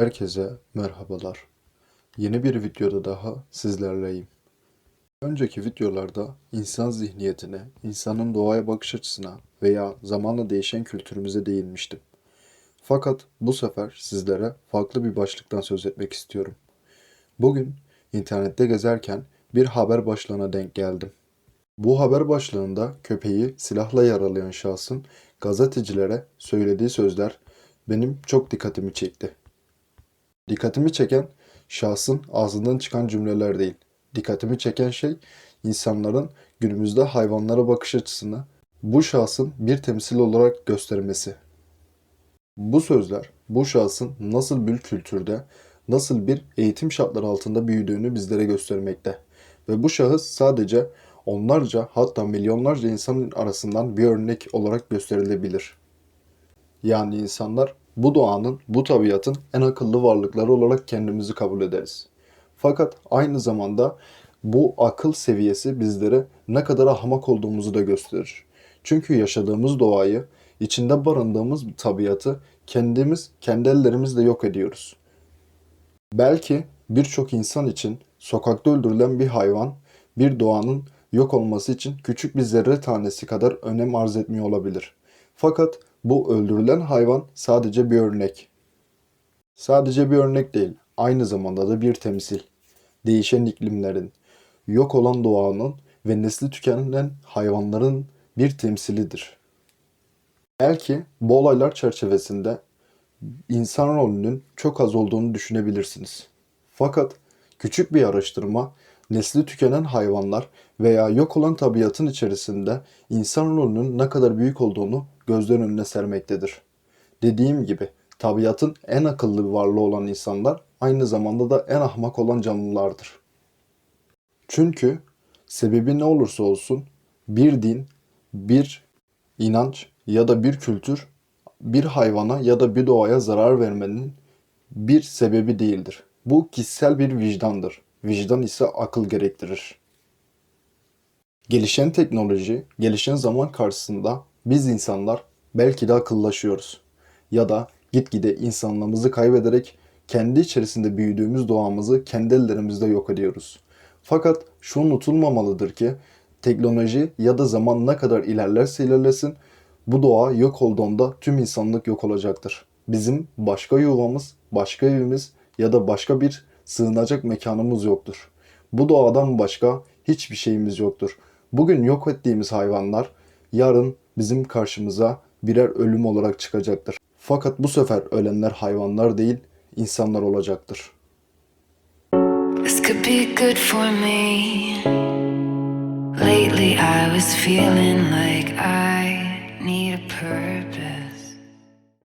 Herkese merhabalar. Yeni bir videoda daha sizlerleyim. Önceki videolarda insan zihniyetine, insanın doğaya bakış açısına veya zamanla değişen kültürümüze değinmiştim. Fakat bu sefer sizlere farklı bir başlıktan söz etmek istiyorum. Bugün internette gezerken bir haber başlığına denk geldim. Bu haber başlığında köpeği silahla yaralayan şahsın gazetecilere söylediği sözler benim çok dikkatimi çekti. Dikkatimi çeken şahsın ağzından çıkan cümleler değil. Dikkatimi çeken şey insanların günümüzde hayvanlara bakış açısını bu şahsın bir temsil olarak göstermesi. Bu sözler bu şahsın nasıl bir kültürde, nasıl bir eğitim şartları altında büyüdüğünü bizlere göstermekte. Ve bu şahıs sadece onlarca hatta milyonlarca insanın arasından bir örnek olarak gösterilebilir. Yani insanlar bu doğanın, bu tabiatın en akıllı varlıkları olarak kendimizi kabul ederiz. Fakat aynı zamanda bu akıl seviyesi bizlere ne kadar ahmak olduğumuzu da gösterir. Çünkü yaşadığımız doğayı, içinde barındığımız tabiatı kendimiz, kendi ellerimizle yok ediyoruz. Belki birçok insan için sokakta öldürülen bir hayvan, bir doğanın yok olması için küçük bir zerre tanesi kadar önem arz etmiyor olabilir. Fakat bu öldürülen hayvan sadece bir örnek. Sadece bir örnek değil, aynı zamanda da bir temsil. Değişen iklimlerin, yok olan doğanın ve nesli tükenen hayvanların bir temsilidir. Belki bu olaylar çerçevesinde insan rolünün çok az olduğunu düşünebilirsiniz. Fakat küçük bir araştırma nesli tükenen hayvanlar veya yok olan tabiatın içerisinde insan rolünün ne kadar büyük olduğunu gözler önüne sermektedir. Dediğim gibi tabiatın en akıllı varlığı olan insanlar aynı zamanda da en ahmak olan canlılardır. Çünkü sebebi ne olursa olsun bir din, bir inanç ya da bir kültür bir hayvana ya da bir doğaya zarar vermenin bir sebebi değildir. Bu kişisel bir vicdandır. Vicdan ise akıl gerektirir. Gelişen teknoloji, gelişen zaman karşısında biz insanlar belki de akıllaşıyoruz. Ya da gitgide insanlığımızı kaybederek kendi içerisinde büyüdüğümüz doğamızı kendi ellerimizde yok ediyoruz. Fakat şu unutulmamalıdır ki teknoloji ya da zaman ne kadar ilerlerse ilerlesin bu doğa yok olduğunda tüm insanlık yok olacaktır. Bizim başka yuvamız, başka evimiz ya da başka bir sığınacak mekanımız yoktur. Bu doğadan başka hiçbir şeyimiz yoktur. Bugün yok ettiğimiz hayvanlar yarın bizim karşımıza birer ölüm olarak çıkacaktır. Fakat bu sefer ölenler hayvanlar değil, insanlar olacaktır. This could be good for me. Lately, I was feeling like I need a purpose.